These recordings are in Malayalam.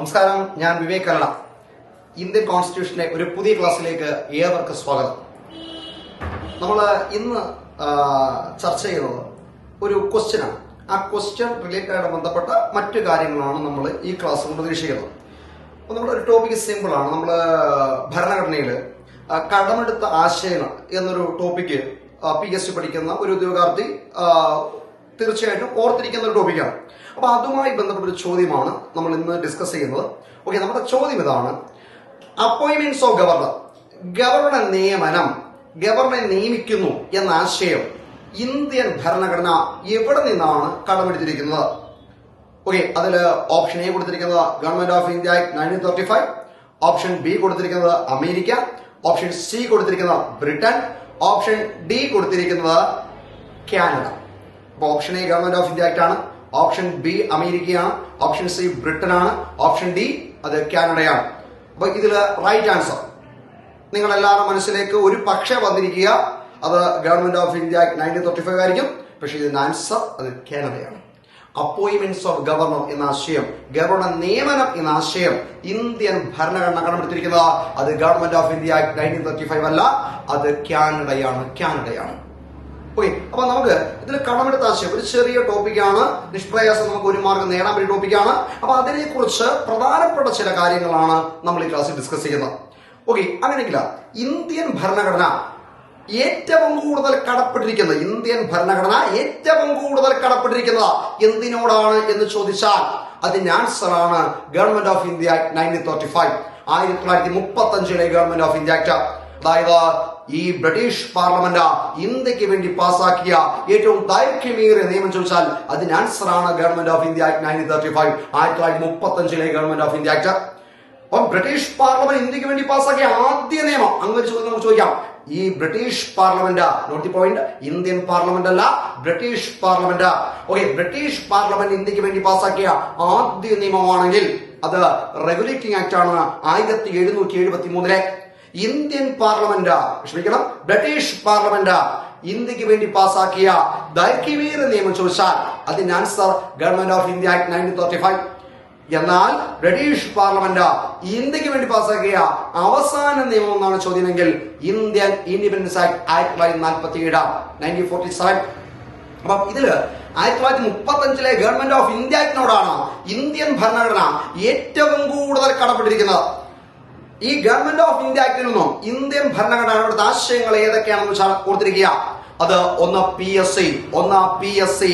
നമസ്കാരം ഞാൻ വിവേക് കരള ഇന്ത്യൻ കോൺസ്റ്റിറ്റ്യൂഷനെ ഒരു പുതിയ ക്ലാസ്സിലേക്ക് ഏവർക്ക് സ്വാഗതം. നമ്മൾ ഇന്ന് ചർച്ച ചെയ്യുന്നത് ഒരു ക്വസ്റ്റ്യനാണ്. ആ ക്വസ്റ്റ്യൻ റിലേറ്റഡ് ആയിട്ട് ബന്ധപ്പെട്ട മറ്റു കാര്യങ്ങളാണ് നമ്മൾ ഈ ക്ലാസ് കൊണ്ട് പ്രതീക്ഷിക്കുന്നത്. അപ്പോൾ നമ്മുടെ ഒരു ടോപ്പിക് സിമ്പിൾ ആണ്. നമ്മൾ ഭരണഘടനയിൽ കടമെടുത്ത ആശയങ്ങൾ എന്നൊരു ടോപ്പിക്ക് പി എസ് സി പഠിക്കുന്ന ഒരു ഉദ്യോഗാർത്ഥി തീർച്ചയായിട്ടും ഓർത്തിരിക്കുന്ന ഒരു ടോപ്പിക്കാണ്. അപ്പൊ അതുമായി ബന്ധപ്പെട്ട ഒരു ചോദ്യമാണ് നമ്മൾ ഇന്ന് ഡിസ്കസ് ചെയ്യുന്നത്. ഓക്കെ നമ്മുടെ ചോദ്യം ഇതാണ്. അപ്പോയിന്റ്മെന്റ്സ് ഓഫ് ഗവർണർ ഗവർണർ നിയമനം. ഗവർണറെ നിയമിക്കുന്നു എന്ന ആശയം ഇന്ത്യൻ ഭരണഘടന എവിടെ നിന്നാണ് കടമെടുത്തിരിക്കുന്നത്? ഓക്കെ അതിൽ ഓപ്ഷൻ എ കൊടുത്തിരിക്കുന്നത് Government of India Act nineteen thirty five option B കൊടുത്തിരിക്കുന്നത് അമേരിക്ക ഓപ്ഷൻ സി കൊടുത്തിരിക്കുന്നത് ബ്രിട്ടൻ ഓപ്ഷൻ ഡി കൊടുത്തിരിക്കുന്നത് കാനഡ അപ്പോൾ option A Government of India Act ആണ് ഓപ്ഷൻ ബി അമേരിക്കയാണ്. ഓപ്ഷൻ സി ബ്രിട്ടനാണ്. ഓപ്ഷൻ ഡി അത് കാനഡയാണ്. അപ്പൊ ഇതിൽ റൈറ്റ് ആൻസർ നിങ്ങൾ എല്ലാവരുടെ മനസ്സിലേക്ക് ഒരു പക്ഷേ വന്നിരിക്കുക. അത് Government of India nineteen thirty five ആയിരിക്കും. പക്ഷെ ഇതിന്റെ ആൻസർ അത് കാനഡയാണ്. അപ്പോയിന്റ്മെന്റ്സ് ഓഫ് ഗവർണർ എന്ന ആശയം ഗവർണർ നിയമനം എന്ന ആശയം ഇന്ത്യൻ ഭരണഘടന കടമെടുത്തിരിക്കുന്നത് അത് Government of India nineteen thirty five അല്ല. അത് കാനഡയാണ്. കാനഡയാണ്. ഓക്കെ അപ്പൊ നമുക്ക് ഇതിൽ കടമെടുത്ത ആശയം ഒരു ചെറിയ ടോപ്പിക്കാണ്. നിഷ്പ്രയാസം നമുക്ക് ഒരു മാർഗം നേടാൻ പറ്റിയ ടോപ്പിക്കാണ്. അപ്പൊ അതിനെ കുറിച്ച് പ്രധാനപ്പെട്ട ചില കാര്യങ്ങളാണ് നമ്മൾ ഈ ക്ലാസ്സിൽ ഡിസ്കസ് ചെയ്യുന്നത്. ഓക്കെ അങ്ങനെയെങ്കിൽ ഇന്ത്യൻ ഭരണഘടന ഏറ്റവും കൂടുതൽ കടപ്പെട്ടിരിക്കുന്നത് ഇന്ത്യൻ ഭരണഘടന ഏറ്റവും കൂടുതൽ കടപ്പെട്ടിരിക്കുന്നത് എന്തിനോടാണ് എന്ന് ചോദിച്ചാൽ അതിന്റെ ആൻസർ ആണ് Government of India Act nineteen thirty five ആയിരത്തി തൊള്ളായിരത്തി മുപ്പത്തി അഞ്ചിലെ ഗവൺമെന്റ് ഓഫ് ഇന്ത്യ ആക്ട് അതായത് ഈ ബ്രിട്ടീഷ് പാർലമെന്റ് ഇന്ത്യയ്ക്ക് വേണ്ടി പാസാക്കിയ ഏറ്റവും ദൈർഘ്യമേറിയ നിയമം ചോദിച്ചാൽ അതിന് ആണ് Government of India Act nineteen thirty five ആയിരത്തി തൊള്ളായിരത്തി മുപ്പത്തി അഞ്ചിലെ ഗവൺമെന്റ് ഓഫ് ഇന്ത്യ ആക്ട് അപ്പം ബ്രിട്ടീഷ് പാർലമെന്റ് ഇന്ത്യയ്ക്ക് വേണ്ടി പാസാക്കിയ ആദ്യ നിയമം അങ്ങനെ ചോദ്യം നമുക്ക് ചോദിക്കാം. ഈ British parliament note point Indian parliament അല്ല British parliament. Okay British parliament ഇന്ത്യയ്ക്ക് വേണ്ടി പാസാക്കിയ ആദ്യ നിയമമാണെങ്കിൽ അത് റെഗുലേറ്റിംഗ് ആക്ട് ആണ് ആയിരത്തി എഴുന്നൂറ്റി എഴുപത്തി മൂന്നിലെ ഇന്ത്യൻ പാർലമെന്റ്. ക്ഷമിക്കണം ബ്രിട്ടീഷ് പാർലമെന്റ്. ഇന്ത്യയ്ക്ക് വേണ്ടി പാസാക്കിയ ദൈർഘ്യമേറിയ നിയമം ചോദിച്ചാൽ അതിന്റെ answer Government of India Act nineteen thirty five. എന്നാൽ ബ്രിട്ടീഷ് പാർലമെന്റ് ഇന്ത്യയ്ക്ക് വേണ്ടി പാസാക്കിയ അവസാന നിയമം എന്നാണ് ചോദ്യമെങ്കിൽ ഇന്ത്യൻ ഇൻഡിപെൻഡൻസ് ആക്ട് ആയിരത്തി തൊള്ളായിരത്തി നാൽപ്പത്തി ഏഴ് നയന്റീൻ ഫോർട്ടി സെവൻ. അപ്പം ഇതിൽ ആയിരത്തി തൊള്ളായിരത്തി മുപ്പത്തി അഞ്ചിലെ ഗവൺമെന്റ് ഓഫ് ഇന്ത്യ ആക്ടിനോടാണ് ഇന്ത്യൻ ഭരണഘടന ഏറ്റവും കൂടുതൽ കടപ്പെട്ടിരിക്കുന്നത്. ഈ ഗവൺമെന്റ് ഓഫ് ഇന്ത്യ ആക്ടിൽ നിന്നും ഇന്ത്യൻ ഭരണഘടനയുടെ ആശയങ്ങൾ ഏതൊക്കെയാണെന്ന് വെച്ചാൽ ഓർത്തിരിക്കുക അത് ഒന്ന് പി എസ് സി ഒന്ന് പി എസ് സി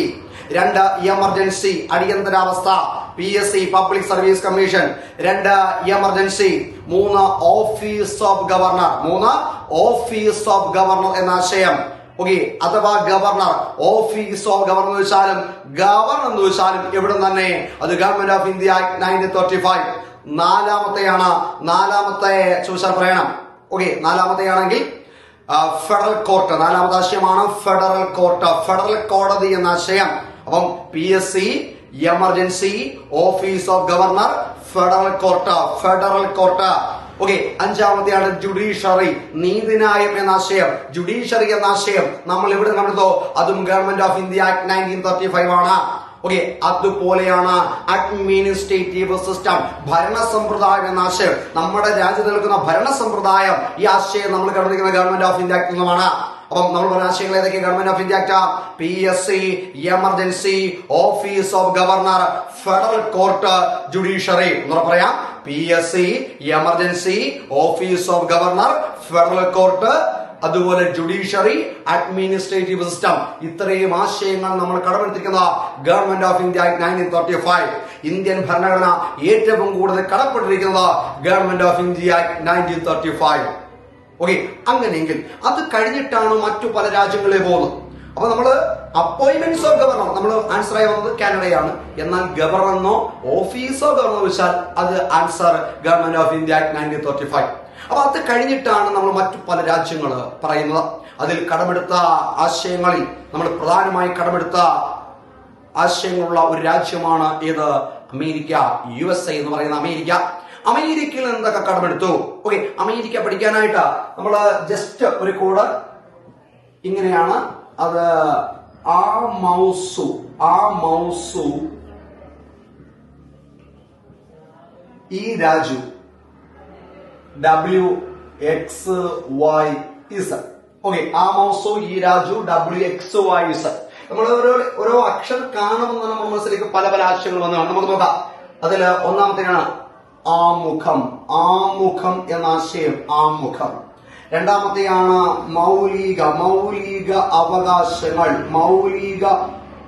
രണ്ട് എമർജൻസി അടിയന്തരാവസ്ഥ P S C public service commission രണ്ട് എമർജൻസി മൂന്ന് ഓഫീസ് ഓഫ് ഗവർണർ മൂന്ന് ഓഫീസ് ഓഫ് ഗവർണർ എന്ന ആശയം. ഓക്കെ അഥവാ ഗവർണർ ഓഫീസ് ഓഫ് ഗവർണർ എന്ന് വെച്ചാലും ഗവർണർ എന്ന് വെച്ചാലും എവിടെ തന്നെ? അത് Government of India nineteen thirty five നാലാമത്തെയാണ് നാലാമത്തെ ചോദിച്ചാൽ പറയണം. ഓക്കെ നാലാമത്തെയാണെങ്കിൽ ഫെഡറൽ കോർട്ട് നാലാമത്തെ ആശയമാണ് ഫെഡറൽ കോർട്ട് ഫെഡറൽ കോടതി എന്ന ആശയം. അപ്പം P S C emergency office of governor federal court federal court okay അഞ്ചാമത്തെയാണ് judiciary നീതിന്യായം എന്ന ആശയം. ജുഡീഷ്യറി എന്ന ആശയം നമ്മൾ എവിടെ കണ്ടതോ അതും Government of India Act nineteen thirty five ആണ്. ഓക്കെ അതുപോലെയാണ് അഡ്മിനിസ്ട്രേറ്റീവ് സിസ്റ്റം ഭരണ സമ്പ്രദായം എന്ന ആശയം. നമ്മുടെ രാജ്യത്ത് നിൽക്കുന്ന ഭരണ സമ്പ്രദായം ഈ ആശയം നമ്മൾ കണ്ടിരിക്കുന്ന ഗവൺമെന്റ് ഓഫ് ഇന്ത്യ ആക്ട് നിന്നുമാണ് അപ്പം നമ്മൾ പറഞ്ഞ ആശയങ്ങൾ ഏതൊക്കെ? Government of India Act P S C emergency office of governor federal court judiciary എന്ന് പറയാം. P S C emergency office of governor federal court അതുപോലെ ജുഡീഷ്യറി അഡ്മിനിസ്ട്രേറ്റീവ് സിസ്റ്റം ഇത്രയും ആശയങ്ങൾ നമ്മൾ കടമെടുത്തിരിക്കുന്ന Government of India Act nineteen thirty five Indian ഭരണഘടന ഏറ്റവും കൂടുതൽ കടപ്പെട്ടിരിക്കുന്നത് Government of India Act nineteen thirty five okay അങ്ങനെയെങ്കിൽ അത് കഴിഞ്ഞിട്ടാണ് മറ്റു പല രാജ്യങ്ങളെ പോകുന്നത്. അപ്പൊ നമ്മൾ അപ്പോയിന്റ്മെന്റ്സ് ഓഫ് ഗവർണർ നമ്മൾ ആൻസർ ആയി വന്നത് കാനഡയാണ്. എന്നാൽ ഗവർണറെന്നോ ഓഫീസോ ഗവർണർ വെച്ചാൽ അത് answer Government of India Act nineteen thirty five അപ്പൊ അത് കഴിഞ്ഞിട്ടാണ് നമ്മൾ മറ്റു പല രാജ്യങ്ങൾ പറയുന്നത്. അതിൽ കടമെടുത്ത ആശയങ്ങളിൽ നമ്മൾ പ്രധാനമായി കടമെടുത്ത ആശയങ്ങളുള്ള ഒരു രാജ്യമാണ് ഏത്? അമേരിക്ക യു എസ് എ എന്ന് പറയുന്ന അമേരിക്ക. അമേരിക്കയിൽ എന്തൊക്കെ കടമെടുത്തു. ഓക്കെ അമേരിക്ക പഠിക്കാനായിട്ട് നമ്മൾ ജസ്റ്റ് ഒരു കോഡ്. ഇങ്ങനെയാണ്. അത് ആ മൗസു ആ മൗസു ഈ Raju W X Y Z okay ആമോസോ ഈ Raju W X Y Z നമ്മൾ ഓരോ ഓരോ അക്ഷരം കാണുമ്പോൾ തന്നെ നമ്മുടെ മനസ്സിലേക്ക് പല പല ആശയങ്ങൾ വന്നതാണ് നമുക്ക് നോക്കാം. അതിൽ ഒന്നാമത്തേനാണ് ആമുഖം. ആമുഖം എന്ന ആശയം ആമുഖം. രണ്ടാമത്തെയാണ് മൗലിക മൗലിക അവകാശങ്ങൾ. മൗലിക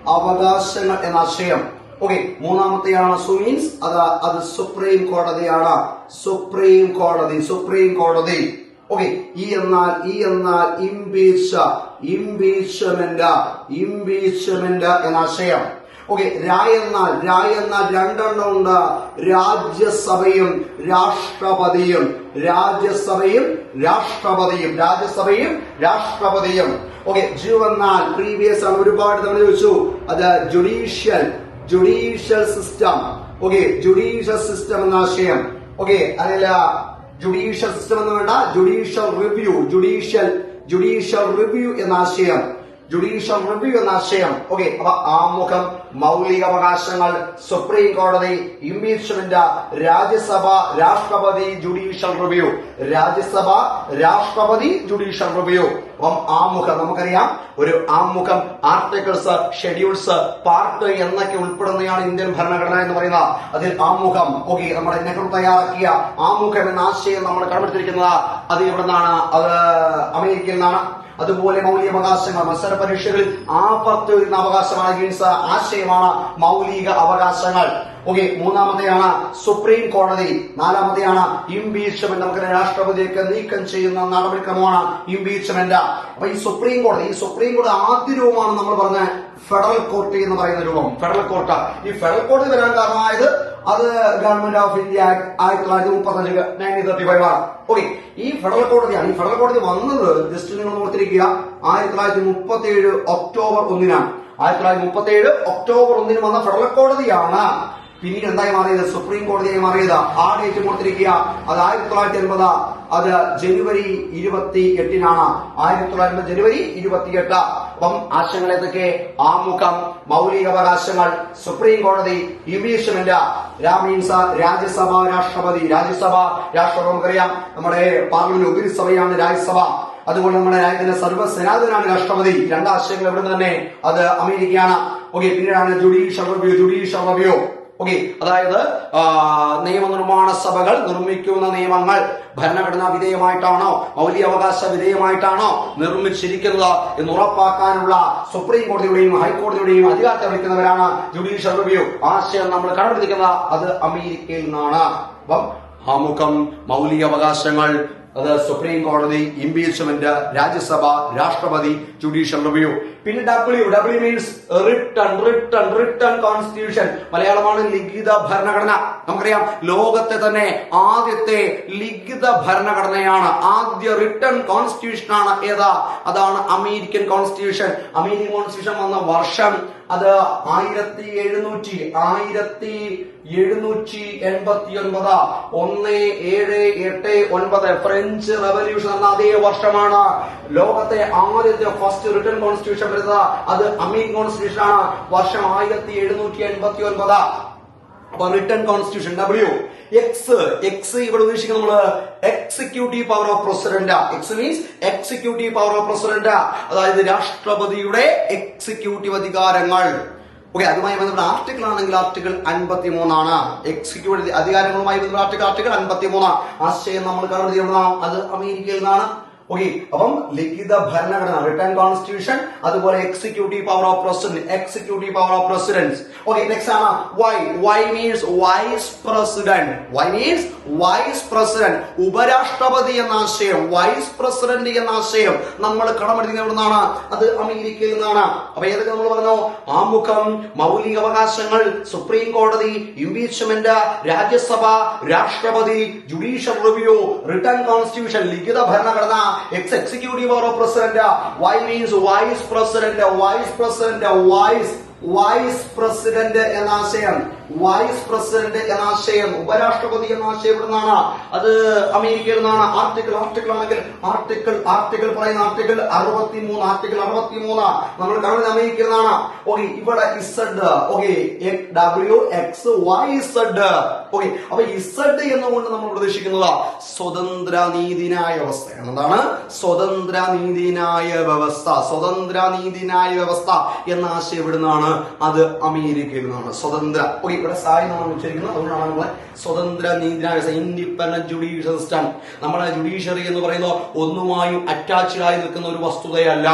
അവകാശങ്ങൾ എന്ന ആശയം. ഓക്കെ മൂന്നാമത്തെയാണ് സു മീൻസ് അത് അത് സുപ്രീം കോടതിയാണ്. സുപ്രീം കോടതി സുപ്രീം കോടതി. ഓക്കെ ഈ എന്നാൽ ഈ എന്നാൽ ഇംപീച്ച ഇംപീച്ച്മെന്റ് ഇംപീച്ച്മെന്റ് എന്ന ആശയം. ഓക്കെ രായ എന്നാൽ രായ എന്നാൽ രണ്ടെണ്ണം ഉണ്ട്. രാജ്യസഭയും രാഷ്ട്രപതിയും. രാജ്യസഭയും രാഷ്ട്രപതിയും. രാജ്യസഭയും രാഷ്ട്രപതിയും. ഓക്കെ ജീവ എന്നാൽ പ്രീവിയസ് ആണ്. ഒരുപാട് തവണ ചോദിച്ചു. അത് judicial judicial system okay judicial system എന്ന ആശയം. ഓക്കെ അതല്ല ജുഡീഷ്യൽ സിസ്റ്റം എന്ന് വേണ്ട judicial review judicial judicial review എന്ന ആശയം. ജുഡീഷ്യൽ റിവ്യൂ എന്ന ആശയം. ഓക്കെ അപ്പൊ ആമുഖം മൗലികാവകാശങ്ങൾ സുപ്രീം കോടതി ഇംപീച്ച്മെന്റ് രാജ്യസഭ രാഷ്ട്രപതി ജുഡീഷ്യൽ റിവ്യൂ രാജ്യസഭ രാഷ്ട്രപതി ജുഡീഷ്യൽ റിവ്യൂ അപ്പം ആമുഖം നമുക്കറിയാം ഒരു ആമുഖം ആർട്ടിക്കിൾസ് ഷെഡ്യൂൾസ് പാർട്ട് എന്നൊക്കെ ഉൾപ്പെടുന്നതാണ് ഇന്ത്യൻ ഭരണഘടന എന്ന് പറയുന്നത്. അതിൽ ആമുഖം ഓക്കെ നമ്മുടെ നെഹ്റു തയ്യാറാക്കിയ ആമുഖം എന്ന ആശയം നമ്മൾ കണ്ടെടുത്തിരിക്കുന്നത് അത് എവിടെ നിന്നാണ് അത് അമേരിക്കയിൽ നിന്നാണ്. അതുപോലെ മൗലികാവകാശങ്ങൾ മത്സര പരീക്ഷകളിൽ ആപത്ത് വരുന്ന അവകാശമാണ് ഹിംസ ആശയമാണ് മൗലിക അവകാശങ്ങൾ. ഓക്കെ മൂന്നാമത്തെയാണ് സുപ്രീം കോടതി. നാലാമത്തെയാണ് ഇംപീച്ച്മെന്റ് നമുക്ക് രാഷ്ട്രപതിയൊക്കെ നീക്കം ചെയ്യുന്ന നടപടിക്രമമാണ് ഇംപീച്ച്മെന്റ് അപ്പൊ ഈ സുപ്രീം കോടതി ഈ സുപ്രീം കോടതി ആദ്യ രൂപമാണ് നമ്മൾ പറഞ്ഞ ഫെഡറൽ കോർട്ട് എന്ന് പറയുന്ന രൂപം. Federal court. ഈ ഫെഡറൽ കോടതി വരാൻ കാരണമായത് അത് ഗവൺമെന്റ് ഓഫ് ഇന്ത്യ ആക്ട് ആയിരത്തി തൊള്ളായിരത്തി മുപ്പത്തഞ്ച് നയന്റീൻ തേർട്ടി ഫൈവ് ആണ്. ഓക്കെ ഈ ഫെഡറൽ കോടതിയാണ്. ഈ ഫെഡറൽ കോടതി വന്നത് ജസ്റ്റ് നിങ്ങൾ ഓർത്തിരിക്കുക ആയിരത്തി തൊള്ളായിരത്തി മുപ്പത്തി ഏഴ് ഒക്ടോബർ ഒന്നിനാണ്. ആയിരത്തി തൊള്ളായിരത്തി മുപ്പത്തി ഏഴ് ഒക്ടോബർ ഒന്നിന് വന്ന ഫെഡറൽ കോടതിയാണ് പിന്നീട് എന്തായി മാറിയത്? സുപ്രീം കോടതിയായി മാറിയത്. ആ ഡേറ്റ് കൊടുത്തിരിക്കുക അത് ആയിരത്തി തൊള്ളായിരത്തി എൺപത് അത് ജനുവരി ഇരുപത്തി എട്ടിനാണ് ആയിരത്തി തൊള്ളായിരത്തി ജനുവരി ഇരുപത്തിയെട്ട്. അപ്പം ആശയങ്ങൾ ഏതൊക്കെ ആമുഖം മൗലികാവകാശങ്ങൾ സുപ്രീം കോടതി ഇംപീച്ച്മെന്റ് രാമീൻസ രാജ്യസഭ രാഷ്ട്രപതി രാജ്യസഭ രാഷ്ട്രപതി നമുക്കറിയാം. നമ്മുടെ പാർലമെന്റ് ഉപരിസഭയാണ് രാജ്യസഭ. അതുകൊണ്ട് നമ്മുടെ രാജ്യത്തിന്റെ സർവസനാതനാണ് രാഷ്ട്രപതി. രണ്ടാശയങ്ങൾ എവിടെ തന്നെ അത് അമേരിക്കയാണ്. ഓക്കെ പിന്നീടാണ് judicial review judicial review. Okay അതായത് നിയമനിർമ്മാണ സഭകൾ നിർമ്മിക്കുന്ന നിയമങ്ങൾ ഭരണഘടനാ വിധേയമായിട്ടാണോ മൗലികാവകാശ വിധേയമായിട്ടാണോ നിർമ്മിച്ചിരിക്കുന്നത് എന്ന് ഉറപ്പാക്കാനുള്ള സുപ്രീം കോടതിയുടെയും ഹൈക്കോടതിയുടെയും അധികാരത്തെ വഹിക്കുന്നവരാണ് ജുഡീഷ്യൽ റിവ്യൂ ആശയം നമ്മൾ കടമെടുത്തിരിക്കുന്നത് അത് അമേരിക്കയിൽ നിന്നാണ്. അപ്പം ആമുഖം മൗലികാവകാശങ്ങൾ അത് സുപ്രീം കോടതി ഇംപീച്ച്മെന്റ് രാജ്യസഭ രാഷ്ട്രപതി ജുഡീഷ്യൽ റിവ്യൂ. പിന്നെ W W means written written written constitution മലയാളമാണ് ലിഖിത ഭരണഘടന. നമുക്കറിയാം ലോകത്തെ തന്നെ ആദ്യത്തെ ലിഖിത ഭരണഘടനയാണ്. ആദ്യ റിട്ടൺ കോൺസ്റ്റിറ്റ്യൂഷൻ ആണ് ഏതാ? അതാണ് അമേരിക്കൻ കോൺസ്റ്റിറ്റ്യൂഷൻ അമേരിക്കൻ കോൺസ്റ്റിറ്റ്യൂഷൻ വന്ന വർഷം അത് ആയിരത്തി എഴുന്നൂറ്റി ആയിരത്തി എഴുന്നൂറ്റി എൺപത്തി ഒൻപത് ഒന്ന് ഏഴ് എട്ട് ഒൻപത്. ഫ്രഞ്ച് റവല്യൂഷൻ എന്ന അതേ വർഷമാണ് ലോകത്തെ ആദ്യത്തെ ഫസ്റ്റ് റിട്ടേൺ കോൺസ്റ്റിറ്റ്യൂഷൻ വരുന്നത്. അത് അമീൻ കോൺസ്റ്റിറ്റ്യൂഷൻ ആണ്. വർഷം ആയിരത്തി എഴുന്നൂറ്റി എൺപത്തി ഒൻപത് അപ്പൊ written constitution W X X ഇവിടെ ഉദ്ദേശിക്കുന്നത് നമ്മൾ executive power of president X means executive power of president അതായത് രാഷ്ട്രപതിയുടെ എക്സിക്യൂട്ടീവ് അധികാരങ്ങൾ. ഓക്കെ അതുമായി ബന്ധപ്പെട്ട ആർട്ടിക്കിൾ ആണെങ്കിൽ ആർട്ടിക്കിൾ അൻപത്തി മൂന്നാണ് എക്സിക്യൂട്ടീവ് അധികാരങ്ങളുമായി ബന്ധപ്പെട്ട ആർട്ടിക്കിൾ ആർട്ടിക്കിൾ അൻപത്തി മൂന്ന് ആശയം നമ്മൾ കവർ ചെയ്യണം. അത് അമേരിക്കയിൽ നിന്നാണ്. ഓക്കെ അപ്പം ലിഖിത ഭരണഘടന റിട്ടേൺ കോൺസ്റ്റിറ്റ്യൂഷൻ അതുപോലെ executive power of president executive power of president okay next ആണ്. Y Y means vice president Y means vice president ഉപരാഷ്ട്രപതി എന്ന ആശയം വൈസ് പ്രസിഡന്റ് എന്ന ആശയം നമ്മൾ കടമെടുക്കുന്നത് എവിടെ നിന്നാണ് അത് അമേരിക്കയിൽ നിന്നാണ്. അപ്പൊ ഏതൊക്കെ നമ്മൾ പറഞ്ഞു? ആമുഖം മൗലിക അവകാശങ്ങൾ സുപ്രീം കോടതി ഇംപീച്ച്മെന്റ് രാജ്യസഭ രാഷ്ട്രപതി ജുഡീഷ്യൽ റിവ്യൂ റിട്ടേൺ കോൺസ്റ്റിറ്റ്യൂഷൻ ലിഖിത ഭരണഘടന X executive of president Y means vice president vice president vice vice president എന്ന ആശയം വൈസ് പ്രസിഡന്റ് എന്ന ആശയം ഉപരാഷ്ട്രപതി എന്ന ആശയം ഇവിടെ നിന്നാണ് അത് അമേരിക്കയിൽ നിന്നാണ്. ആർട്ടിക്കിൾ ആർട്ടിക്കിൾ ആണെങ്കിൽ ആർട്ടിക്കിൾ ആർട്ടിക്കിൾ പറയുന്ന ആർട്ടിക്കിൾ അറുപത്തി മൂന്ന് ആർട്ടിക്കിൾ അറുപത്തി മൂന്ന് നമ്മൾ കാണുന്നത് അമേരിക്കയിൽ നിന്നാണ്. ഓക്കെ ഇവിടെ Z okay W X Y Z okay അപ്പൊ ഇസഡ് എന്നുകൊണ്ട് നമ്മൾ പ്രതീക്ഷിക്കുന്നത് സ്വതന്ത്ര നീതിനായ വ്യവസ്ഥ എന്നതാണ് സ്വതന്ത്ര നീതിനായ വ്യവസ്ഥ. സ്വതന്ത്ര നീതിനായ വ്യവസ്ഥ എന്ന ആശയം ഇവിടുന്നാണ്. അത് അമേരിക്കയിൽ നിന്നാണ്. സ്വതന്ത്ര ഓക്കെ ഇവിടെ സായി എന്നാണ് ഉച്ചരിക്കുന്നത്. അതുകൊണ്ടാണ് നമ്മളെ സ്വതന്ത്ര നീതിന്യായ ഇൻഡിപെൻഡന്റ് ജുഡീഷ്യൽ സിസ്റ്റം നമ്മുടെ ജുഡീഷ്യറി എന്ന് പറയുന്നത് ഒന്നുമായും അറ്റാച്ച്ഡ് ആയി നിൽക്കുന്ന ഒരു വസ്തുതയല്ല.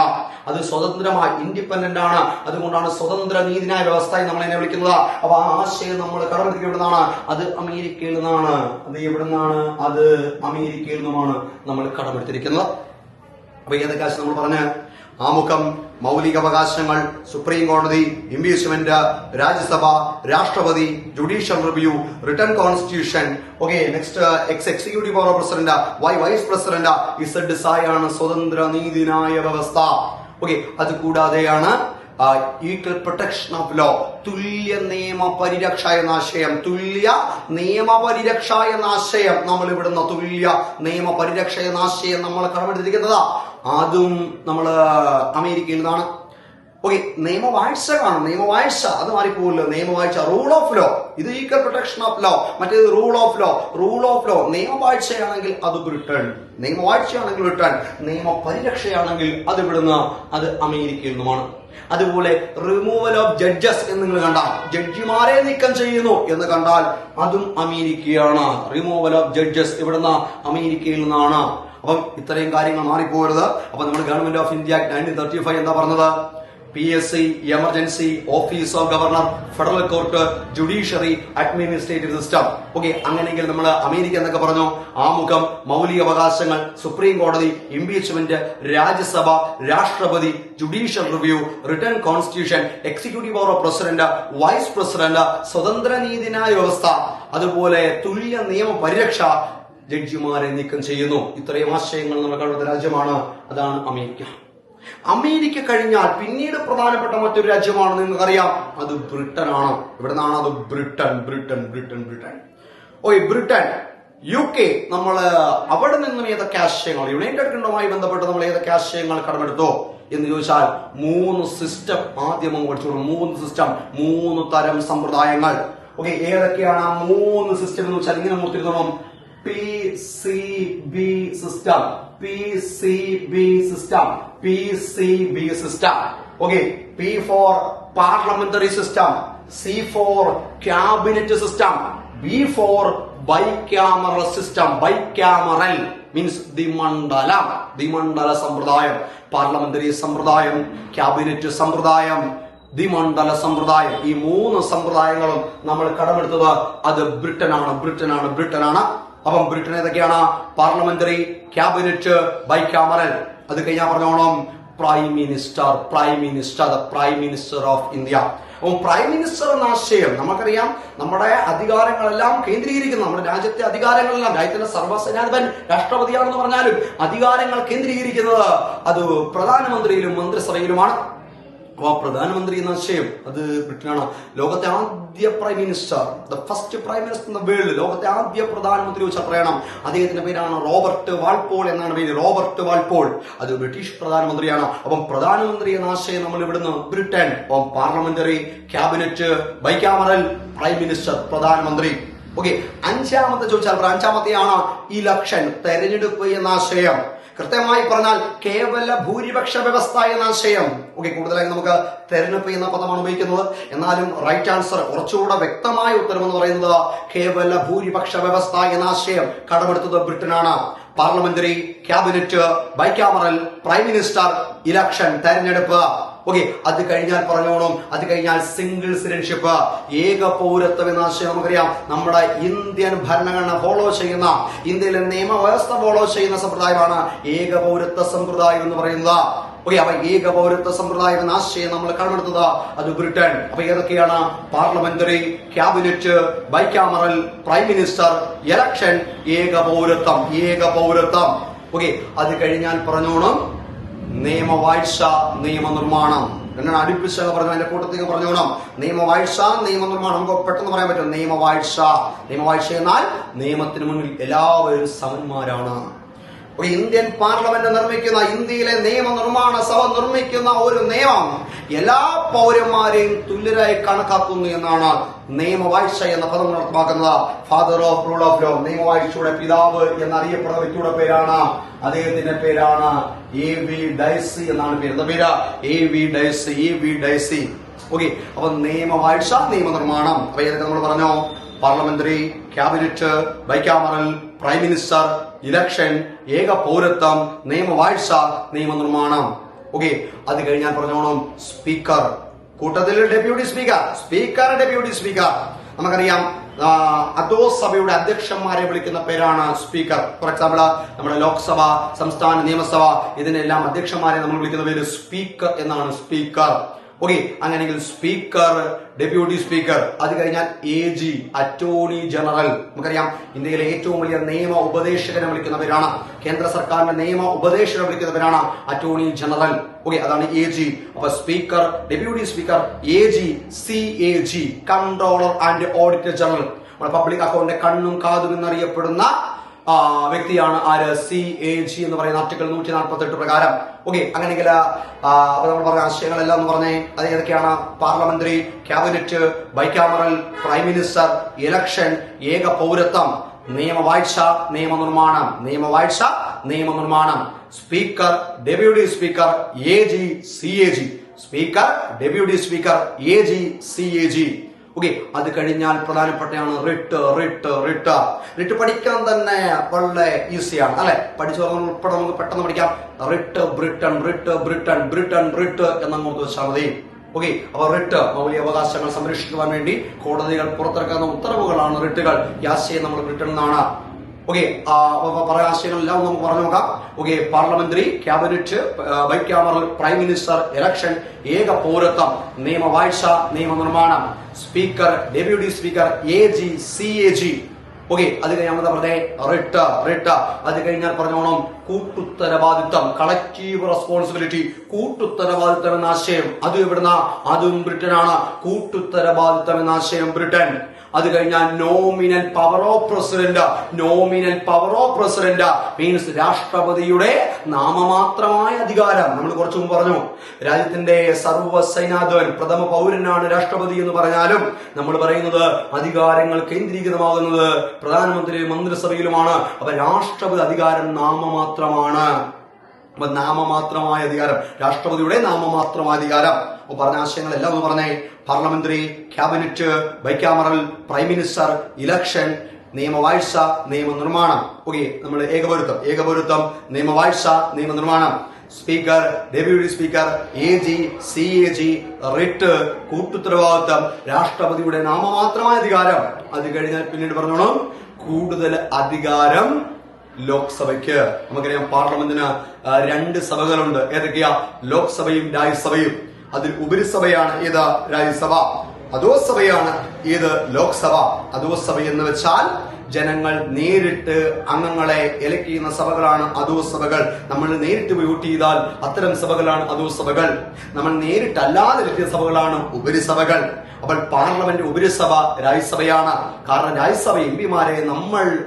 അത് സ്വതന്ത്രമായി ഇൻഡിപെൻഡന്റ് ആണ് അതുകൊണ്ടാണ് സ്വതന്ത്ര നീതിന്യായ വ്യവസ്ഥ എന്ന് നമ്മൾ എന്നെ വിളിക്കുന്നത്. അപ്പൊ ആ ആശയം നമ്മൾ കടമെടുക്കുക എവിടുന്നാണ് അത് അമേരിക്കയിൽ നിന്നാണ്. അത് എവിടെ നിന്നാണ് അത് അമേരിക്കയിൽ നിന്നുമാണ് നമ്മൾ കടമെടുത്തിരിക്കുന്നത്. അപ്പൊ ഏതൊക്കെ ആശയം നമ്മൾ പറഞ്ഞ ആമുഖം മൗലികാവകാശങ്ങൾ സുപ്രീം കോടതി ഇംപീച്ച്മെന്റ് രാജ്യസഭ രാഷ്ട്രപതി judicial review written constitution. Okay next X executive power president Y vice president Z സായാണ് സ്വതന്ത്ര നീതിന്യായ വ്യവസ്ഥ. ഓക്കെ അത് കൂടാതെയാണ് ഈക്വൽ പ്രൊട്ടക്ഷൻ ഓഫ് ലോ തുല്യ നിയമ പരിരക്ഷ എന്ന ആശയം തുല്യ നിയമ പരിരക്ഷ എന്ന ആശയം നമ്മൾ ഇവിടുന്ന് തുല്യ നിയമ പരിരക്ഷ എന്ന ആശയം നമ്മൾ കടമെടുത്തിരിക്കുന്നത്. അതും നമ്മൾ അമേരിക്കയിൽ നിന്നാണ് ഓക്കെ നിയമവാഴ്ച കാണും. നിയമവാഴ്ച അത് മാറിപ്പോവില്ല നിയമവാഴ്ച റൂൾ ഓഫ് ലോ ഇത് ഈക്വൽ പ്രൊട്ടക്ഷൻ ഓഫ് ലോ മറ്റേത് rule of law rule of law നിയമവാഴ്ചയാണെങ്കിൽ അത് ബ്രിട്ടൻ നിയമവാഴ്ചയാണെങ്കിൽ ബ്രിട്ടൻ നിയമപരിരക്ഷയാണെങ്കിൽ അത് ഇവിടുന്ന് അത് അമേരിക്കയിൽ നിന്നുമാണ്. അതുപോലെ റിമൂവൽ ഓഫ് ജഡ്ജസ് എന്ന് നിങ്ങൾ കണ്ടാൽ ജഡ്ജിമാരെ നീക്കം ചെയ്യുന്നു എന്ന് കണ്ടാൽ അതും അമേരിക്കയാണ്. റിമൂവൽ ഓഫ് ജഡ്ജസ് ഇവിടുന്ന് അമേരിക്കയിൽ നിന്നാണ്. അപ്പം ഇത്രയും കാര്യങ്ങൾ മാറിപ്പോകരുത്. അപ്പൊ നമ്മൾ Government of India nineteen thirty five എന്താ പറഞ്ഞത്? P S C emergency office of governor federal court judiciary administrative system okay അങ്ങനെയെങ്കിൽ നമ്മൾ അമേരിക്ക എന്നൊക്കെ പറഞ്ഞു? ആമുഖം മൗലികാവകാശങ്ങൾ സുപ്രീം കോടതി ഇംപീച്ച്മെന്റ് രാജ്യസഭ രാഷ്ട്രപതി judicial review written constitution executive power of president vice president സ്വതന്ത്ര നീതിന്യായ വ്യവസ്ഥ അതുപോലെ തുല്യ നിയമ പരിരക്ഷ ജഡ്ജിമാരെ നീക്കം ചെയ്യുന്നു. ഇത്രയും ആശയങ്ങൾ നമ്മൾ കാണുന്ന രാജ്യമാണ്. അതാണ് അമേരിക്ക. അമേരിക്ക കഴിഞ്ഞാൽ പിന്നീട് പ്രധാനപ്പെട്ട മറ്റൊരു രാജ്യമാണ് നിങ്ങൾക്കറിയാം. അത് ബ്രിട്ടൻ ആണ് ഇവിടെ നിന്നാണ് അത്? Britain Britain Britain Britain. ഓയ് ബ്രിട്ടൻ. യു കെ നമ്മൾ അവിടെ നിന്നും ഏതൊക്കെ ആശയങ്ങൾ യുണൈറ്റഡ് കിങ്ഡവുമായി ബന്ധപ്പെട്ട് നമ്മൾ ഏതൊക്കെ ആശയങ്ങൾ കടമെടുത്തോ എന്ന് ചോദിച്ചാൽ മൂന്ന് സിസ്റ്റം ആദ്യം അങ്ങ് പഠിച്ചു കൊടുക്കും. മൂന്ന് സിസ്റ്റം മൂന്ന് തരം സമ്പ്രദായങ്ങൾ. ഓക്കെ ഏതൊക്കെയാണ് ആ മൂന്ന് സിസ്റ്റം എന്ന് വെച്ചാൽ ഇങ്ങനെ മൂത്തിരുന്നോണം P C B system P C B system P C B system okay P for parliamentary system C for cabinet system B for bicameral system bicameral means ദിമണ്ഡലം ദിമണ്ഡല സമ്പ്രദായം പാർലമെന്ററി സമ്പ്രദായം ക്യാബിനറ്റ് സമ്പ്രദായം ദ്വിമണ്ഡല സമ്പ്രദായം ഈ മൂന്ന് സമ്പ്രദായങ്ങളും നമ്മൾ കടമെടുത്തത് അത് ബ്രിട്ടനാണ് ബ്രിട്ടനാണ് ബ്രിട്ടനാണ് അപ്പം ബ്രിട്ടൻ ഏതൊക്കെയാണ്? പാർലമെന്ററി ക്യാബിനറ്റ് ബൈക്യാമറൽ അത് കഴിഞ്ഞാൽ പറഞ്ഞോളാം. Prime minister prime minister the prime minister of India അപ്പം പ്രൈം മിനിസ്റ്റർ എന്ന ആശയം നമുക്കറിയാം. നമ്മുടെ അധികാരങ്ങളെല്ലാം കേന്ദ്രീകരിക്കുന്നത് നമ്മുടെ രാജ്യത്തെ അധികാരങ്ങളെല്ലാം. രാജ്യത്തിന്റെ സർവസേനാധിപൻ രാഷ്ട്രപതിയാണെന്ന് പറഞ്ഞാലും അധികാരങ്ങൾ കേന്ദ്രീകരിക്കുന്നത് അത് പ്രധാനമന്ത്രിയിലും മന്ത്രിസഭയിലുമാണ്. ആ പ്രധാനമന്ത്രി എന്ന ആശയം. അത് ബ്രിട്ടനാണ്. ലോകത്തെ ആദ്യ prime minister the first prime minister in the world ലോകത്തെ ആദ്യ പ്രധാനമന്ത്രി വെച്ചാൽ പറയണം. അദ്ദേഹത്തിന്റെ പേരാണ് റോബർട്ട് വാൾപോൾ എന്നാണ് പേര്. Robert Walpole. അത് ബ്രിട്ടീഷ് പ്രധാനമന്ത്രിയാണ്. അപ്പം പ്രധാനമന്ത്രി എന്ന ആശയം നമ്മൾ ഇവിടുന്ന് ബ്രിട്ടൻ അപ്പം parliamentary cabinet bicameral prime minister പ്രധാനമന്ത്രി. ഓക്കെ അഞ്ചാമത്തെ ചോദിച്ചാൽ അഞ്ചാമത്തെയാണ് ഇലക്ഷൻ തെരഞ്ഞെടുപ്പ് എന്ന ആശയം. കൃത്യമായി പറഞ്ഞാൽ കേവല ഭൂരിപക്ഷ വ്യവസ്ഥ എന്ന ആശയം. ഓക്കെ കൂടുതലായി നമുക്ക് തെരഞ്ഞെടുപ്പ് എന്ന പദമാണ് ഉപയോഗിക്കുന്നത്. എന്നാലും റൈറ്റ് ആൻസർ കുറച്ചുകൂടെ വ്യക്തമായ ഉത്തരം എന്ന് പറയുന്നത് കേവല ഭൂരിപക്ഷ വ്യവസ്ഥ എന്ന ആശയം കടമെടുത്തത് ബ്രിട്ടനാണ്. Parliamentary cabinet bicameral prime minister election തെരഞ്ഞെടുപ്പ്. ഓക്കെ അത് കഴിഞ്ഞാൽ പറഞ്ഞോണം. അത് കഴിഞ്ഞാൽ സിംഗിൾ സിറ്റിസൺഷിപ്പ് ഏക പൗരത്വം എന്ന ആശയം നമുക്കറിയാം. നമ്മുടെ ഇന്ത്യൻ ഭരണഘടന ഫോളോ ചെയ്യുന്ന ഇന്ത്യയിലെ നിയമവ്യവസ്ഥ ഫോളോ ചെയ്യുന്ന സമ്പ്രദായമാണ് ഏക പൗരത്വ സമ്പ്രദായം എന്ന് പറയുന്നത്. ഓക്കെ അപ്പൊ ഏക പൗരത്വ സമ്പ്രദായം എന്ന ആശയം നമ്മൾ കടമെടുത്തത് അത് ബ്രിട്ടൻ. അപ്പൊ ഏതൊക്കെയാണ്? Parliamentary cabinet bicameral prime minister election ഏക പൗരത്വം. ഏക പൗരത്വം. ഓക്കെ അത് കഴിഞ്ഞാൽ പറഞ്ഞോണം. നിയമവാഴ്ച നിയമനിർമ്മാണം. എന്നാണ് അടുപ്പിച്ച് അങ്ങ് പറഞ്ഞു അതിന്റെ കൂട്ടത്തിൽ പറഞ്ഞോണം നിയമവാഴ്ച നിയമനിർമ്മാണം. നമുക്ക് പെട്ടെന്ന് പറയാൻ പറ്റും. നിയമവാഴ്ച. നിയമവാഴ്ച എന്നാൽ നിയമത്തിന് മുന്നിൽ എല്ലാവരും സമന്മാരാണ്. ഒരു ഇന്ത്യൻ പാർലമെന്റ് നിർമ്മിക്കുന്ന ഇന്ത്യയിലെ നിയമനിർമ്മാണ സഭ നിർമ്മിക്കുന്ന ഒരു നിയമം എല്ലാ പൗരന്മാരെയും തുല്യരായി കണക്കാക്കുന്നു എന്നാണ് നിയമവാഴ്ച എന്ന പദം നടപ്പാക്കുന്നത് father of rule of law നിയമവാഴ്ചയുടെ പിതാവ് എന്നറിയപ്പെടുന്ന വ്യക്തിയുടെ പേരാണ്. അദ്ദേഹത്തിന്റെ പേരാണ് എ വി ഡൈസി എന്നാണ് പേര്. എന്താ പേര്? A V Dicey A V Dicey okay അപ്പൊ നിയമവാഴ്ച നിയമനിർമ്മാണം. അപ്പൊ ഏതൊക്കെ നമ്മൾ പറഞ്ഞോ? Parliamentary cabinet bicameral prime minister election ഏക പൗരത്വം നിയമവാഴ്ച നിയമനിർമ്മാണം. ഓക്കെ അത് കഴിഞ്ഞാൽ പറഞ്ഞോണം സ്പീക്കർ കൂട്ടത്തിൽ deputy speaker speaker deputy speaker. നമുക്കറിയാം അതോ സഭയുടെ അധ്യക്ഷന്മാരെ വിളിക്കുന്ന പേരാണ് സ്പീക്കർ. ഫോർ എക്സാമ്പിൾ നമ്മുടെ ലോക്സഭ സംസ്ഥാന നിയമസഭ ഇതിനെല്ലാം അധ്യക്ഷന്മാരെ നമ്മൾ വിളിക്കുന്ന പേര് സ്പീക്കർ എന്നാണ് സ്പീക്കർ. ഓക്കെ അങ്ങനെയെങ്കിൽ സ്പീക്കർ ഡെപ്യൂട്ടി സ്പീക്കർ. അത് കഴിഞ്ഞാൽ എ ജി അറ്റോർണി ജനറൽ. നമുക്കറിയാം ഇന്ത്യയിലെ ഏറ്റവും വലിയ നിയമ ഉപദേശകനെ വിളിക്കുന്ന പേരാണ് കേന്ദ്ര സർക്കാരിന്റെ നിയമ ഉപദേശകനെ വിളിക്കുന്ന പേരാണ് അറ്റോർണി ജനറൽ. ഓക്കെ അതാണ് എ ജി അപ്പൊ speaker deputy speaker A G C A G controller and auditor general നമ്മുടെ പബ്ലിക് അക്കൗണ്ടിന്റെ കണ്ണും കാതും എന്നറിയപ്പെടുന്ന വ്യക്തിയാണ് ആര്? സി എ ജി എന്ന് പറയുന്ന ആർട്ടിക്കിൾ നൂറ്റി നാൽപ്പത്തി എട്ട് പ്രകാരം ഓക്കെ അങ്ങനെയെങ്കിൽ നമ്മൾ പറഞ്ഞ ആശയങ്ങളെല്ലാം എന്ന് പറഞ്ഞേ. അത് ഏതൊക്കെയാണ്? Parliamentary cabinet bicameral prime minister election ഏക പൗരത്വം നിയമവാഴ്ച നിയമനിർമ്മാണം. നിയമവാഴ്ച നിയമനിർമ്മാണം. Speaker deputy speaker A G C A G speaker deputy speaker A G C A G okay അത് കഴിഞ്ഞാൽ പ്രധാനപ്പെട്ടതാണ് റിട്ട് റിട്ട് റിട്ട്. റിട്ട് പഠിക്കാൻ തന്നെ. വളരെ ഈസിയാണ് അല്ലെ? പഠിച്ചു ഉൾപ്പെടെ നമുക്ക് പെട്ടെന്ന് പഠിക്കാം. Writ Britain writ Britain Britain writ എന്നങ്ങ് നമുക്ക് വെച്ചാൽ മതി. ഓക്കെ അപ്പൊ റിട്ട് മൗലിക അവകാശങ്ങൾ സംരക്ഷിക്കുവാൻ വേണ്ടി കോടതികൾ പുറത്തിറക്കുന്ന ഉത്തരവുകളാണ് റിട്ടുകൾ. ഈ ആശയം നമ്മൾ ബ്രിട്ടൺ എന്നാണ് ഓക്കെ പറയുന്ന ആശയങ്ങളെല്ലാം നമുക്ക് പറഞ്ഞു നോക്കാം. Okay parliamentary cabinet bicameral prime minister election ഏക പൗരത്വം നിയമവാഴ്ച നിയമനിർമ്മാണം. Speaker deputy speaker A G C A G okay അത് കഴിഞ്ഞാൽ പറഞ്ഞേ? റിട്ട് റിട്ട് അത് കഴിഞ്ഞാൽ പറഞ്ഞോണം കൂട്ടുത്തരവാദിത്തം കളക്റ്റീവ് റെസ്പോൺസിബിലിറ്റി കൂട്ടുത്തരവാദിത്തം എന്ന ആശയം. അത് എവിടുന്ന? അതും ബ്രിട്ടനാണ്. കൂട്ടുത്തരവാദിത്തം എന്ന ആശയം ബ്രിട്ടൻ. അത് കഴിഞ്ഞാൽ nominal power of president nominal power of president means രാഷ്ട്രപതിയുടെ നാമമാത്രമായ അധികാരം. നമ്മൾ കുറച്ചു മുമ്പ് പറഞ്ഞു രാജ്യത്തിന്റെ സർവസൈനാധ്വൻ പ്രഥമ പൗരനാണ് രാഷ്ട്രപതി എന്ന് പറഞ്ഞാലും നമ്മൾ പറയുന്നത് അധികാരങ്ങൾ കേന്ദ്രീകൃതമാകുന്നത് പ്രധാനമന്ത്രി മന്ത്രിസഭയിലുമാണ്. അപ്പൊ രാഷ്ട്രപതി അധികാരം നാമമാത്രമാണ്. അപ്പൊ നാമമാത്രമായ അധികാരം. രാഷ്ട്രപതിയുടെ നാമമാത്രമായ അധികാരം. അപ്പൊ പറഞ്ഞ ആശയങ്ങളെല്ലാം ഒന്ന് പറഞ്ഞേ. Parliamentary cabinet bicameral prime minister election നിയമവാഴ്ച നിയമനിർമ്മാണം. ഓക്കെ നമ്മൾ ഏകപൗരത്വം ഏകപൗരത്വം നിയമവാഴ്ച നിയമനിർമ്മാണം. Speaker deputy speaker A G C A G writ കൂട്ടുത്തരവാദിത്വം രാഷ്ട്രപതിയുടെ നാമമാത്രമായ അധികാരം. അത് കഴിഞ്ഞാൽ പിന്നീട് പറഞ്ഞോളൂ. കൂടുതൽ അധികാരം ലോക്സഭയ്ക്ക്. നമുക്കറിയാം പാർലമെന്റിന് രണ്ട് സഭകളുണ്ട്. ഏതൊക്കെയാ? ലോക്സഭയും രാജ്യസഭയും. അതിൽ ഉപരിസഭയാണ് ഏത്? രാജ്യസഭ. അധോസഭയാണ് ഏത്? ലോക്സഭ. അധോസഭ എന്ന് വെച്ചാൽ ജനങ്ങൾ നേരിട്ട് അംഗങ്ങളെ എലക്ട് ചെയ്യുന്ന സഭകളാണ് അധോസഭകൾ നമ്മൾ നേരിട്ട് വോട്ട് ചെയ്താൽ അത്തരം സഭകളാണ് അധോസഭകൾ നമ്മൾ നേരിട്ടല്ലാതെ എത്തിയ സഭകളാണ് ഉപരിസഭകൾ. അപ്പോൾ പാർലമെന്റ് ഉപരിസഭ രാജ്യസഭയാണ്. കാരണം രാജ്യസഭ എം പിമാരെ നമ്മൾ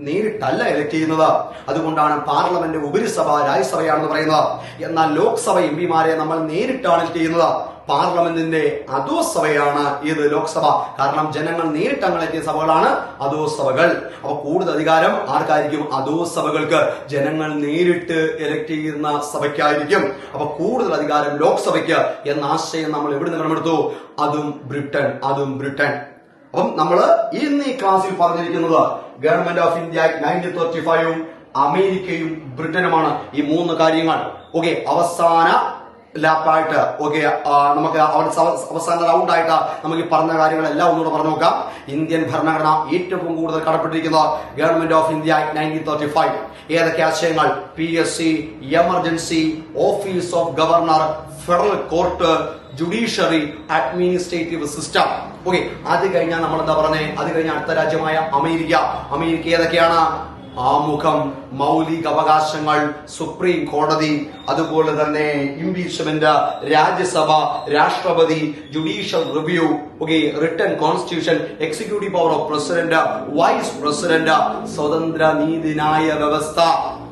നേരിട്ടല്ല എലക്ട് ചെയ്യുന്നത്. അതുകൊണ്ടാണ് പാർലമെന്റ് ഉപരിസഭ രാജ്യസഭയാണെന്ന് പറയുന്നത്. എന്നാൽ ലോക്സഭ എം പിമാരെ നമ്മൾ നേരിട്ടാണ് ഇലക്ട് ചെയ്യുന്നത്. പാർലമെന്റിന്റെ അധോസഭയാണ് ഇത് ലോക്സഭ? കാരണം ജനങ്ങൾ നേരിട്ട് അങ്ങനെ എത്തിയ സഭകളാണ് അധോസഭകൾ അപ്പൊ കൂടുതൽ അധികാരം ആർക്കായിരിക്കും? അധോസഭകൾക്ക് ജനങ്ങൾ നേരിട്ട് എലക്ട് ചെയ്യുന്ന സഭയ്ക്കായിരിക്കും. അപ്പൊ കൂടുതൽ അധികാരം ലോക്സഭയ്ക്ക് എന്ന ആശയം നമ്മൾ എവിടെ നിന്ന് കടമെടുത്തു അതും ബ്രിട്ടൻ അതും ബ്രിട്ടൻ. അപ്പം നമ്മൾ ഇന്ന് ഈ ക്ലാസ്സിൽ പറഞ്ഞിരിക്കുന്നത് Government of India nineteen thirty ഫൈവും അമേരിക്കയും ബ്രിട്ടനുമാണ് ഈ മൂന്ന് കാര്യങ്ങൾ. ഓക്കെ അവസാന ലാപ്പായിട്ട് ഓക്കെ നമുക്ക് അവസാന റൗണ്ടായിട്ട് നമുക്ക് പറഞ്ഞ കാര്യങ്ങളെല്ലാം ഒന്നുകൂടെ പറഞ്ഞു നോക്കാം. ഇന്ത്യൻ ഭരണഘടന ഏറ്റവും കൂടുതൽ കടപ്പെട്ടിരിക്കുന്നത് government of India nineteen thirty five ഏതൊക്കെ ആശയങ്ങൾ? P S C emergency office of governor federal court judiciary administrative system okay അത് കഴിഞ്ഞാൽ നമ്മൾ എന്താ പറഞ്ഞേ? അത് കഴിഞ്ഞ അടുത്ത രാജ്യമായ അമേരിക്ക. അമേരിക്ക ഏതൊക്കെയാണ്? ആമുഖം മൗലിക അവകാശങ്ങൾ സുപ്രീം കോടതി അതുപോലെ തന്നെ ഇംപീച്ച്മെന്റ് രാജ്യസഭ രാഷ്ട്രപതി judicial review okay return constitution executive power of president vice president സ്വതന്ത്ര നീതിന്യായ വ്യവസ്ഥ.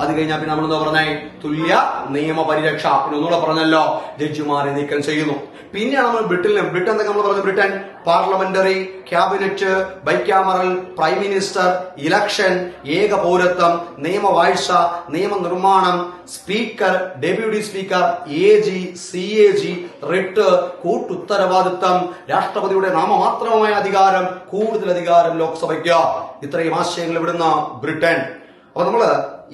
അത് കഴിഞ്ഞാൽ പിന്നെ നമ്മൾ എന്താ പറഞ്ഞേ? തുല്യ നിയമ പരിരക്ഷ. പിന്നെ ഒന്നുകൂടെ പറഞ്ഞല്ലോ ജഡ്ജിമാരെ നീക്കം ചെയ്യുന്നു. പിന്നെയാണ് നമ്മൾ ബ്രിട്ടനിലും. ബ്രിട്ടൻ എന്തൊക്കെ നമ്മൾ പറഞ്ഞു Britain parliamentary cabinet bicameral prime minister election ഏക പൗരത്വം നിയമവാഴ്ച നിയമനിർമ്മാണം speaker deputy speaker A G C A G writ കൂട്ടുത്തരവാദിത്തം രാഷ്ട്രപതിയുടെ നാമമാത്രമായ അധികാരം കൂടുതൽ അധികാരം ലോക്സഭയ്ക്ക്. ഇത്രയും ആശയങ്ങൾ ഇവിടുന്ന് ബ്രിട്ടൻ. അപ്പൊ നമ്മൾ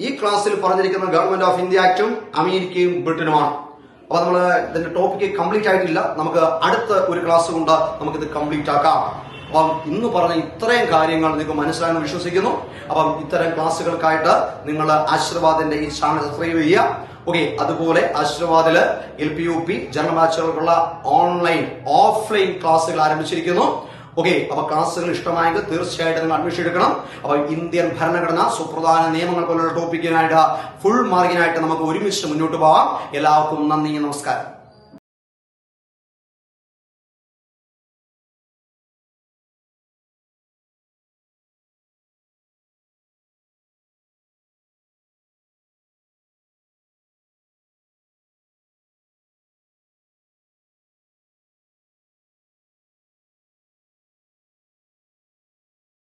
ഈ ക്ലാസ്സിൽ പറഞ്ഞിരിക്കുന്ന ഗവൺമെന്റ് ഓഫ് ഇന്ത്യ ആക്ടും അമേരിക്കയും ബ്രിട്ടനുമാണ്. അപ്പൊ നമ്മൾ ഇതിന്റെ ടോപ്പിക്ക് കംപ്ലീറ്റ് ആയിട്ടില്ല. നമുക്ക് അടുത്ത ഒരു ക്ലാസ് കൊണ്ട് നമുക്കിത് കംപ്ലീറ്റ് ആക്കാം. അപ്പം ഇന്ന് പറഞ്ഞ ഇത്രയും കാര്യങ്ങൾ നിങ്ങൾക്ക് മനസ്സിലായെന്ന് വിശ്വസിക്കുന്നു. അപ്പം ഇത്തരം ക്ലാസ്സുകൾക്കായിട്ട് നിങ്ങൾ ആശീർവാദിന്റെ ഈ ചാനൽ സബ്സ്ക്രൈബ് ചെയ്യുക. ഓക്കെ അതുപോലെ ആശീർവാദിൽ L P U P general ബാച്ചുകൾക്കുള്ള online offline ക്ലാസ്സുകൾ ആരംഭിച്ചിരിക്കുന്നു. ഓക്കെ അപ്പൊ ക്ലാസ്സുകൾ ഇഷ്ടമായെങ്കിൽ തീർച്ചയായിട്ടും നിങ്ങൾ അഡ്മിഷൻ എടുക്കണം. അപ്പൊ ഇന്ത്യൻ ഭരണഘടന സുപ്രധാന നിയമങ്ങൾ പോലുള്ള ടോപ്പിക്കിനായിട്ട് ഫുൾ മാർക്കിനായിട്ട് നമുക്ക് ഒരുമിച്ച് മുന്നോട്ട് പോവാം. എല്ലാവർക്കും നന്ദി നമസ്കാരം.